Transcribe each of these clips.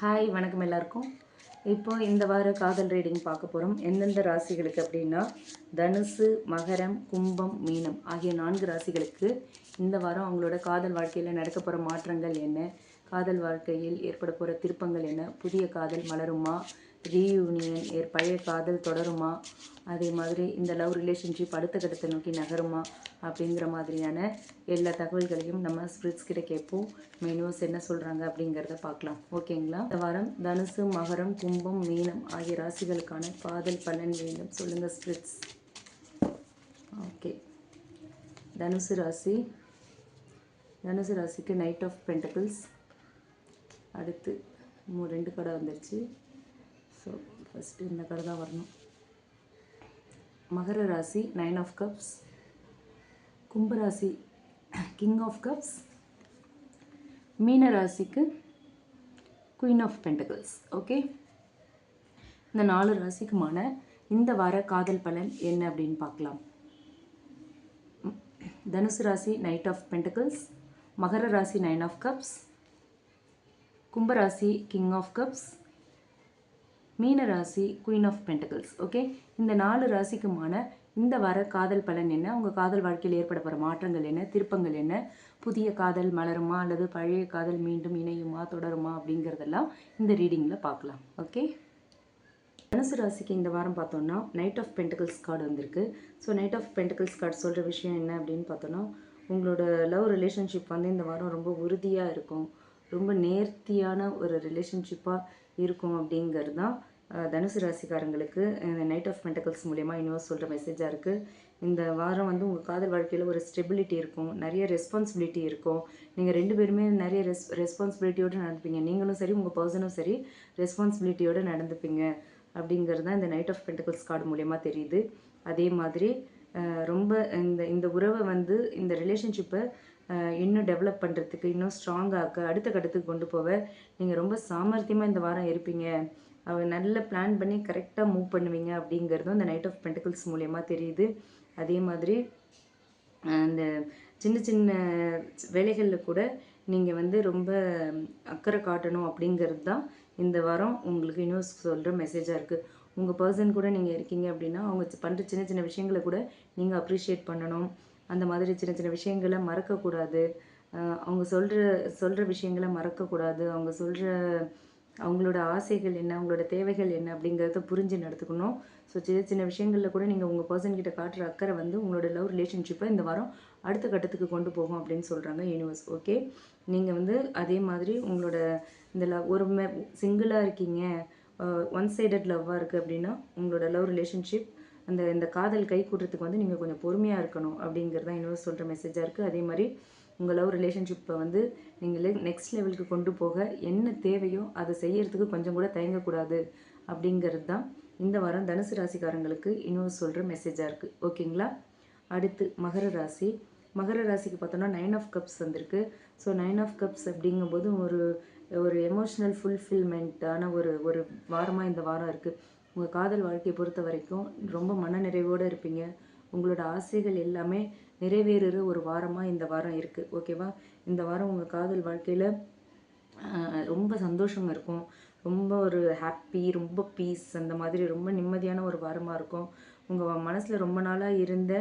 Hi வணக்கம் எல்லாருக்கும். இப்போ இந்த வார காதல் ரீடிங் பார்க்க போகிறோம் எந்தெந்த ராசிகளுக்கு அப்படின்னா தனுசு மகரம் கும்பம் மீனம் ஆகிய நான்கு ராசிகளுக்கு இந்த வாரம் அவங்களோட காதல் வாழ்க்கையில் நடக்க போகிற மாற்றங்கள் என்ன? காதல் வாழ்க்கையில் ஏற்பட போகிற திருப்பங்கள் என்ன? புதிய காதல் மலருமா? ரீயூனியன் ஏற் பழைய காதல் தொடருமா? அதே மாதிரி இந்த லவ் ரிலேஷன்ஷிப் அடுத்த கட்டத்தை நோக்கி நகருமா? அப்படிங்கிற மாதிரியான எல்லா தகவல்களையும் நம்ம ஸ்பிரிட்ஸ் கிட்ட கேட்போம். மெனுவஸ் என்ன சொல்கிறாங்க அப்படிங்கிறத பார்க்கலாம். ஓகேங்களா இந்த வாரம் தனுசு மகரம் கும்பம் மீனம் ஆகிய ராசிகளுக்கான காதல் பலன் வேண்டும். சொல்லுங்கள் ஸ்பிரிட்ஸ் ஓகே தனுசு ராசி. தனுசு ராசிக்கு நைட் ஆஃப் பென்டபிள்ஸ் அடுத்து மூ ரெண்டு கடை வந்துருச்சு. ஸோ ஃபஸ்ட்டு இந்த கடை தான் வரணும் மகர ராசி நைன் ஆஃப் கப்ஸ் கும்பராசி கிங் ஆஃப் கப்ஸ் மீன ராசிக்கு குயின் ஆஃப் பென்டகல்ஸ் ஓகே இந்த நாலு ராசிக்குமான இந்த வார காதல் பலன் என்ன அப்படின்னு பார்க்கலாம். தனுசு ராசி நைட் ஆஃப் பென்டகல்ஸ் மகர ராசி நைன் ஆஃப் கப்ஸ் கும்பராசி கிங் ஆஃப் கப்ஸ் மீன ராசி குயின் ஆஃப் பென்டகல்ஸ் ஓகே இந்த நாலு ராசிக்குமான இந்த வார காதல் பலன் என்ன? உங்கள் காதல் வாழ்க்கையில் ஏற்பட போகிற மாற்றங்கள் என்ன? திருப்பங்கள் என்ன? புதிய காதல் மலருமா? அல்லது பழைய காதல் மீண்டும் இணையுமா? தொடருமா? அப்படிங்கிறதெல்லாம் இந்த ரீடிங்கில் பார்க்கலாம் ஓகே தனுசு ராசிக்கு இந்த வாரம் பார்த்தோம்னா நைட் ஆஃப் பென்டகல்ஸ் கார்டு வந்திருக்கு. So knight of pentacles card சொல்கிற விஷயம் என்ன அப்படின்னு பார்த்தோன்னா உங்களோட லவ் ரிலேஷன்ஷிப் வந்து இந்த வாரம் ரொம்ப உறுதியாக இருக்கும். ரொம்ப நேர்த்தியான ஒரு ரிலேஷன்ஷிப்பாக இருக்கும் அப்படிங்கிறது தான் தனுசு ராசிக்காரங்களுக்கு இந்த நைட் ஆஃப் பென்டகிள்ஸ் மூலயமா யூனிவர்ஸ் சொல்கிற மெசேஜாக இருக்குது இந்த வாரம் வந்து உங்கள் காதல் வாழ்க்கையில் ஒரு ஸ்டெபிலிட்டி இருக்கும் நிறைய ரெஸ்பான்சிபிலிட்டி இருக்கும். நீங்கள் ரெண்டு பேருமே நிறைய ரெஸ் ரெஸ்பான்சிபிலிட்டியோடு நடந்துப்பீங்க. நீங்களும் சரி உங்கள் பர்சனும் சரி ரெஸ்பான்சிபிலிட்டியோடு நடந்துப்பீங்க. அப்படிங்கிறது தான் இந்த நைட் ஆஃப் பென்டகிள்ஸ் கார்டு மூலயமா தெரியுது. அதே மாதிரி ரொம்ப இந்த இந்த உறவை வந்து இந்த ரிலேஷன்ஷிப்பை இன்னும் டெவலப் பண்ணுறதுக்கு இன்னும் ஸ்ட்ராங்காக்க அடுத்த கட்டத்துக்கு கொண்டு போக நீங்கள் ரொம்ப சாமர்த்தியமாக இந்த வாரம் இருப்பீங்க. அவ நல்ல பிளான் பண்ணி கரெக்டாக மூவ் பண்ணுவீங்க அப்படிங்கிறதும் இந்த நைட் ஆஃப் பென்டகிள்ஸ் மூலயமா தெரியுது. அதே மாதிரி அந்த சின்ன சின்ன வேலைகளில் கூட நீங்கள் வந்து ரொம்ப அக்கறை காட்டணும் அப்படிங்கிறது தான் இந்த வாரம் உங்களுக்கு இன்னும் சொல்கிற மெசேஜாக இருக்குது உங்கள் பர்சன் கூட நீங்கள் இருக்கீங்க அப்படின்னா அவங்க பண்ணுற சின்ன சின்ன விஷயங்களை கூட நீங்கள் அப்ரிஷியேட் பண்ணணும். அந்த மாதிரி சின்ன சின்ன விஷயங்களை மறக்கக்கூடாது. அவங்க சொல்கிற சொல்கிற விஷயங்களை மறக்கக்கூடாது. அவங்க சொல்கிற அவங்களோட ஆசைகள் என்ன அவங்களோட தேவைகள் என்ன அப்படிங்கிறத புரிஞ்சு நடத்துக்கணும். ஸோ சின்ன சின்ன விஷயங்களில் கூட நீங்கள் உங்கள் பர்சன் கிட்ட காட்டுற அக்கறை வந்து உங்களோட லவ் ரிலேஷன்ஷிப்பை இந்த வாரம் அடுத்த கட்டத்துக்கு கொண்டு போகும் அப்படின்னு சொல்கிறாங்க யூனிவர்ஸ் ஓகே நீங்கள் வந்து அதே மாதிரி உங்களோட இந்த லவ் ஒரு மே சிங்கிளாக இருக்கீங்க. ஒன் சைடட் லவ்வாக இருக்குது அப்படின்னா உங்களோட லவ் ரிலேஷன்ஷிப் அந்த இந்த காதல் கை கூட்டுறதுக்கு வந்து நீங்கள் கொஞ்சம் பொறுமையாக இருக்கணும் அப்படிங்கிறது தான் யூனிவர்ஸ் சொல்கிற மெசேஜாக இருக்குது அதே மாதிரி உங்கள் லவ் ரிலேஷன்ஷிப்பை வந்து நீங்கள் நெக்ஸ்ட் லெவலுக்கு கொண்டு போக என்ன தேவையோ அதை செய்யறதுக்கு கொஞ்சம் கூட தயங்கக்கூடாது அப்படிங்கிறது தான் இந்த வாரம் தனுசு ராசிக்காரங்களுக்கு இன்னும் சொல்கிற மெசேஜாக இருக்குது ஓகேங்களா? அடுத்து மகர ராசி. மகர ராசிக்கு பார்த்தோன்னா நைன் ஆஃப் கப்ஸ் வந்திருக்கு. ஸோ நைன் ஆஃப் கப்ஸ் அப்படிங்கும்போது ஒரு ஒரு எமோஷ்னல் ஃபுல்ஃபில்மெண்ட்டான ஒரு ஒரு வாரமாக இந்த வாரம் இருக்குது உங்கள் காதல் வாழ்க்கையை பொறுத்த வரைக்கும் ரொம்ப மன நிறைவோடு இருப்பீங்க. உங்களோட ஆசைகள் எல்லாமே நிறைவேறுற ஒரு வாரமாக இந்த வாரம் இருக்குது ஓகேவா இந்த வாரம் உங்கள் காதல் வாழ்க்கையில் ரொம்ப சந்தோஷம் இருக்கும். ரொம்ப ஒரு ஹாப்பி ரொம்ப பீஸ் அந்த மாதிரி ரொம்ப நிம்மதியான ஒரு வாரமாக இருக்கும். உங்கள் மனசில் ரொம்ப நாளாக இருந்த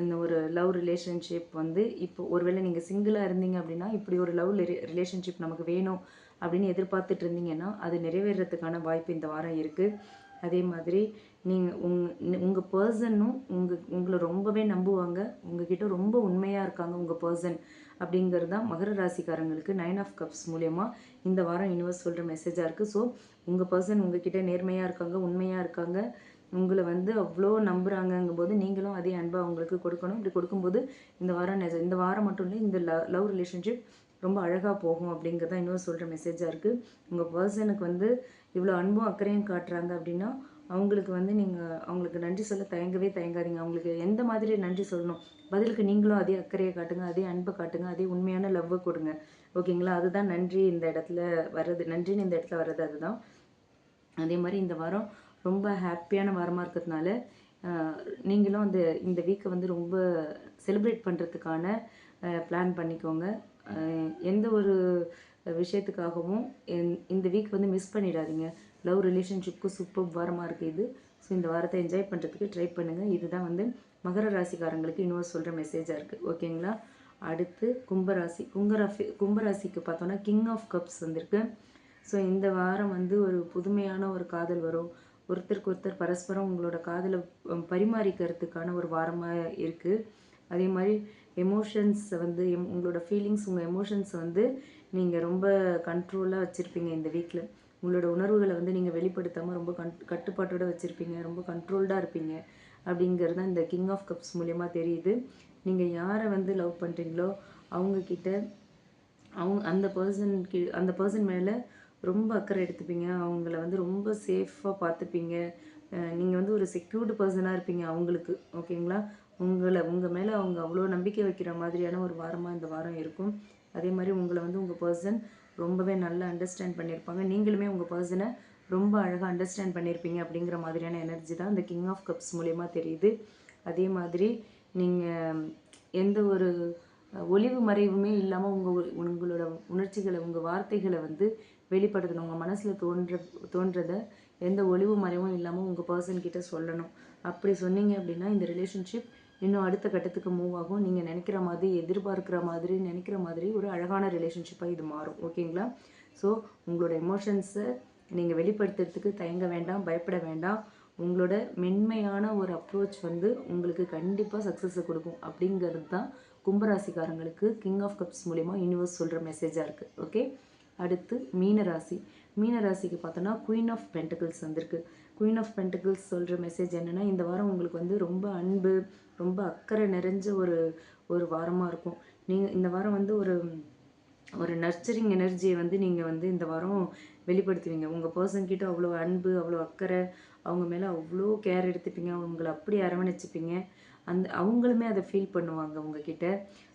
இந்த ஒரு லவ் ரிலேஷன்ஷிப் வந்து இப்போ ஒருவேளை நீங்கள் சிங்கிளாக இருந்தீங்க அப்படின்னா இப்படி ஒரு லவ் ரிலேஷன்ஷிப் நமக்கு வேணும். அப்படின்னு எதிர்பார்த்துட்டு இருந்தீங்கன்னா அது நிறைவேறதுக்கான வாய்ப்பு இந்த வாரம் இருக்குது அதே மாதிரி நீங்கள் உங் உங்கள் பர்சனும் உங்கள் உங்களை ரொம்பவே நம்புவாங்க. உங்ககிட்ட ரொம்ப உண்மையாக இருக்காங்க உங்கள் பர்சன் அப்படிங்கிறது தான் மகர ராசிக்காரங்களுக்கு நைன் ஆஃப் கப்ஸ் மூலயமா இந்த வாரம் யூனிவர்ஸ் சொல்கிற மெசேஜாக இருக்குது ஸோ உங்கள் பர்சன் உங்ககிட்ட நேர்மையாக இருக்காங்க உண்மையாக இருக்காங்க. உங்களை வந்து அவ்வளோ நம்புகிறாங்கங்கும் போது நீங்களும் அதே அன்பை அவங்களுக்கு கொடுக்கணும். இப்படி கொடுக்கும்போது இந்த வாரம் இந்த வாரம் மட்டும் இல்லை இந்த லவ் ரிலேஷன்ஷிப் ரொம்ப அழகாக போகும் அப்படிங்கிறத இன்னும் சொல்கிற மெசேஜாக இருக்குது உங்கள் பர்சனுக்கு வந்து இவ்வளோ அன்பும் அக்கறையும் காட்டுறாங்க அப்படின்னா அவங்களுக்கு வந்து நீங்கள் அவங்களுக்கு நன்றி சொல்ல தயங்கவே தயங்காதீங்க. அவங்களுக்கு எந்த மாதிரி நன்றி சொல்லணும்? பதிலுக்கு நீங்களும் அதே அக்கறையை காட்டுங்க அதே அன்பை காட்டுங்க அதே உண்மையான லவ்வை கொடுங்க. ஓகேங்களா அதுதான் நன்றி இந்த இடத்துல வர்றது. நன்றின்னு இந்த இடத்துல வர்றது அதுதான். அதே மாதிரி இந்த வாரம் ரொம்ப ஹாப்பியான வாரமாக இருக்கிறதுனால நீங்களும் அந்த இந்த வீக்கை வந்து ரொம்ப செலிப்ரேட் பண்ணுறதுக்கான பிளான் பண்ணிக்கோங்க. எந்த ஒரு விஷயத்துக்காகவும் இந்த- இந்த வீக் வந்து மிஸ் பண்ணிடாதீங்க. லவ் ரிலேஷன்ஷிப்க்கு சூப்பர் வாரமாக இருக்குது இது. ஸோ இந்த வாரத்தை என்ஜாய் பண்ணுறதுக்கு ட்ரை பண்ணுங்கள் இதுதான் வந்து மகர ராசிக்காரங்களுக்கு இன்னொரு சொல்கிற மெசேஜாக இருக்குது ஓகேங்களா அடுத்து கும்பராசி. கும்பராசி கும்பராசிக்கு பார்த்தோன்னா கிங் ஆஃப் கப்ஸ் வந்திருக்கு. ஸோ இந்த வாரம் வந்து ஒரு புதுமையான ஒரு காதல் வரும். ஒருத்தருக்கு ஒருத்தர் பரஸ்பரம் உங்களோட காதலை பரிமாறிக்கிறதுக்கான ஒரு வாரமாக இருக்குது அதே மாதிரி எமோஷன்ஸை வந்து எம் உங்களோட ஃபீலிங்ஸ் உங்கள் எமோஷன்ஸ் வந்து நீங்கள் ரொம்ப கண்ட்ரோலாக வச்சுருப்பீங்க இந்த வீக்கில் உங்களோட உணர்வுகளை வந்து நீங்கள் வெளிப்படுத்தாமல் ரொம்ப கண் கட்டுப்பாட்டோட வச்சுருப்பீங்க. ரொம்ப கண்ட்ரோல்டாக இருப்பீங்க. அப்படிங்கிறது தான் இந்த கிங் ஆஃப் கப்ஸ் மூலயமா தெரியுது. நீங்கள் யாரை வந்து லவ் பண்ணுறீங்களோ அவங்கக்கிட்ட அவங்க அந்த பர்சன் கி அந்த பர்சன் மேலே ரொம்ப அக்கறை எடுத்துப்பீங்க. அவங்கள வந்து ரொம்ப சேஃபாக பார்த்துப்பீங்க. நீங்கள் வந்து ஒரு செக்யூர்டு பர்சனாக இருப்பீங்க அவங்களுக்கு. ஓகேங்களா? உங்களை உங்கள் மேலே அவங்க அவ்வளோ நம்பிக்கை வைக்கிற மாதிரியான ஒரு வாரமாக இந்த வாரம் இருக்கும். அதே மாதிரி உங்களை வந்து உங்கள் பர்சன் ரொம்பவே நல்லா அண்டர்ஸ்டாண்ட் பண்ணியிருப்பாங்க. நீங்களுமே உங்கள் பர்சனை ரொம்ப அழகாக அண்டர்ஸ்டாண்ட் பண்ணியிருப்பீங்க அப்படிங்கிற மாதிரியான எனர்ஜி தான் இந்த கிங் ஆஃப் கப்ஸ் மூலயமா தெரியுது. அதே மாதிரி நீங்கள் எந்த ஒரு ஒளிவு மறைவுமே இல்லாமல் உங்கள் உங்களோட உணர்ச்சிகளை உங்கள் வார்த்தைகளை வந்து வெளிப்படுத்தணும். உங்கள் மனசில் தோன்ற தோன்றதை எந்த ஒளிவு மறைவும் இல்லாமல் உங்கள் பர்சன் கிட்ட சொல்லணும். அப்படி சொன்னீங்க அப்படின்னா இந்த ரிலேஷன்ஷிப் இன்னும் அடுத்த கட்டத்துக்கு மூவ் ஆகும். நீங்கள் நினைக்கிற மாதிரி எதிர்பார்க்குற மாதிரி நினைக்கிற மாதிரி ஒரு அழகான ரிலேஷன்ஷிப்பாக இது மாறும். ஓகேங்களா ஸோ உங்களோட எமோஷன்ஸை நீங்கள் வெளிப்படுத்துறதுக்கு தயங்க வேண்டாம் பயப்பட வேண்டாம். உங்களோட மென்மையான ஒரு அப்ரோச் வந்து உங்களுக்கு கண்டிப்பாக சக்ஸஸை கொடுக்கும். அப்படிங்கிறது தான் கும்பராசிக்காரங்களுக்கு கிங் ஆஃப் கப்ஸ் மூலிமா யூனிவர்ஸ் சொல்கிற மெசேஜாக இருக்குது ஓகே அடுத்து மீனராசி. மீனராசிக்கு பார்த்தோன்னா குயின் ஆஃப் பென்டகிள்ஸ் வந்திருக்கு. குயின் ஆஃப் பென்டகிள்ஸ் சொல்கிற மெசேஜ் என்னென்னா இந்த வாரம் உங்களுக்கு வந்து ரொம்ப அன்பு ரொம்ப அக்கறை நிறைஞ்ச ஒரு ஒரு வாரமாக இருக்கும். நீங்கள் இந்த வாரம் வந்து ஒரு ஒரு நர்ச்சரிங் எனர்ஜியை வந்து நீங்கள் வந்து இந்த வாரம் வெளிப்படுத்துவீங்க. உங்கள் பர்சன்கிட்ட அவ்வளோ அன்பு அவ்வளோ அக்கறை அவங்க மேலே அவ்வளோ கேர் எடுத்துப்பீங்க. அவங்கள அப்படி அரவணைச்சிப்பீங்க. அந்த அவங்களுமே அதை ஃபீல் பண்ணுவாங்க உங்ககிட்ட.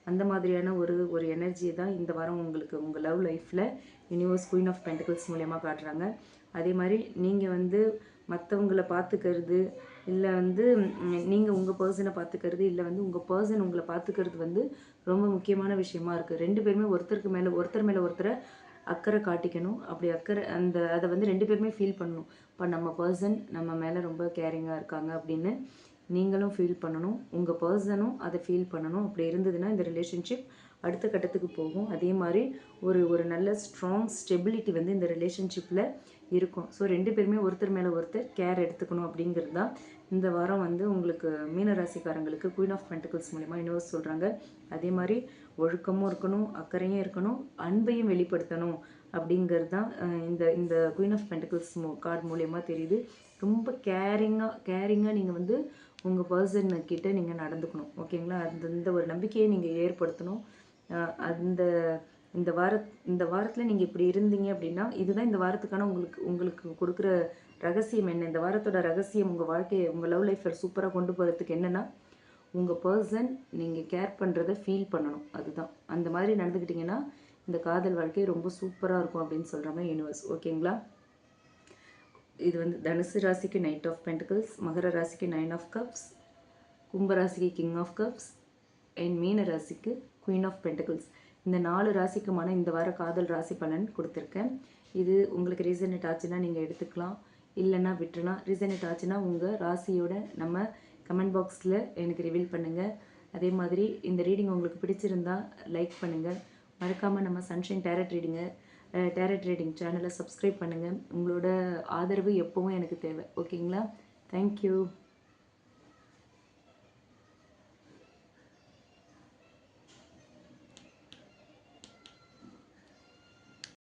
அந்த மாதிரியான ஒரு ஒரு எனர்ஜியை தான் இந்த வாரம் உங்களுக்கு உங்கள் லவ் லைஃப்பில் யூனிவர்ஸ் குயின் ஆஃப் பென்டிகல்ஸ் மூலயமா காட்டுறாங்க. அதே மாதிரி நீங்கள் வந்து மற்றவங்களை பார்த்துக்கிறது இல்லை வந்து நீங்கள் உங்கள் பர்சனை பார்த்துக்கிறது இல்லை வந்து உங்கள் பர்சன் உங்களை பார்த்துக்கிறது வந்து ரொம்ப முக்கியமான விஷயமா இருக்குது ரெண்டு பேருமே ஒருத்தருக்கு மேலே ஒருத்தர் மேலே ஒருத்தரை அக்கறை காட்டிக்கணும். அப்படி அக்கறை அந்த அதை வந்து ரெண்டு பேருமே ஃபீல் பண்ணணும். இப்போ நம்ம பர்சன் நம்ம மேலே ரொம்ப கேரிங்காக இருக்காங்க அப்படின்னு நீங்களும் ஃபீல் பண்ணணும். உங்கள் பர்சனும் அதை ஃபீல் பண்ணணும். அப்படி இருந்ததுன்னா இந்த ரிலேஷன்ஷிப் அடுத்த கட்டத்துக்கு போகும். அதே மாதிரி ஒரு ஒரு நல்ல ஸ்ட்ராங் ஸ்டெபிலிட்டி வந்து இந்த ரிலேஷன்ஷிப்பில் இருக்கும். ஸோ ரெண்டு பேருமே ஒருத்தர் மேலே ஒருத்தர் கேர் எடுத்துக்கணும் அப்படிங்கிறது தான் இந்த வாரம் வந்து உங்களுக்கு மீனராசிக்காரங்களுக்கு குயின் ஆஃப் பென்டிகல்ஸ் மூலிமா யூனிவர்ஸ் சொல்கிறாங்க அதே மாதிரி ஒழுக்கமும் இருக்கணும் அக்கறையும் இருக்கணும் அன்பையும் வெளிப்படுத்தணும் அப்படிங்கிறது தான் இந்த இந்த குயின் ஆஃப் பென்டிகல்ஸ் மூ கார்டு மூலயமா தெரியுது. ரொம்ப கேரிங்காக கேரிங்காக நீங்கள் வந்து உங்கள் பர்சன் கிட்டே நீங்கள் நடந்துக்கணும். ஓகேங்களா? அந்த இந்த ஒரு நம்பிக்கையை நீங்கள் ஏற்படுத்தணும். அந்த இந்த வார இந்த வாரத்தில் நீங்கள் இப்படி இருந்தீங்க அப்படின்னா இதுதான் இந்த வாரத்துக்கான உங்களுக்கு உங்களுக்கு கொடுக்குற ரகசியம் என்ன? இந்த வாரத்தோட ரகசியம் உங்கள் வாழ்க்கையை உங்கள் லவ் லைஃப்பை சூப்பராக கொண்டு போகிறதுக்கு என்னென்னா உங்கள் பர்சன் நீங்கள் கேர் பண்ணுறதை ஃபீல் பண்ணணும். அதுதான். அந்த மாதிரி நடந்துக்கிட்டிங்கன்னா இந்த காதல் வாழ்க்கை ரொம்ப சூப்பராக இருக்கும் அப்படின்னு சொல்கிற மாதிரி யூனிவர்ஸ் ஓகேங்களா இது வந்து தனுசு ராசிக்கு நைட் ஆஃப் பென்டிகல்ஸ் மகர ராசிக்கு நைன் ஆஃப் கப்ஸ் கும்ப ராசிக்கு கிங் ஆஃப் கப்ஸ் அண்ட் மீன ராசிக்கு குயின் ஆஃப் பென்டிகல்ஸ் இந்த நாலு ராசிக்குமான இந்த வார காதல் ராசி பலன் கொடுத்துருக்கேன். இது உங்களுக்கு ரீசனேட் ஆச்சுன்னா நீங்கள் எடுத்துக்கலாம். இல்லைன்னா விட்டுறலாம். ரீசனேட் ஆச்சுன்னா உங்கள் ராசியோட நம்ம கமெண்ட் பாக்ஸில் எனக்கு ரிவீல் பண்ணுங்கள் அதே மாதிரி இந்த ரீடிங் உங்களுக்கு பிடிச்சிருந்தா லைக் பண்ணுங்கள் மறக்காமல் நம்ம சன்ஷைன் டேரட் ரீடிங்கை டேரட் ரீடிங் சேனலை சப்ஸ்கிரைப் பண்ணுங்கள் உங்களோட ஆதரவு எப்போவும் எனக்கு தேவை. ஓகேங்களா தேங்க்யூ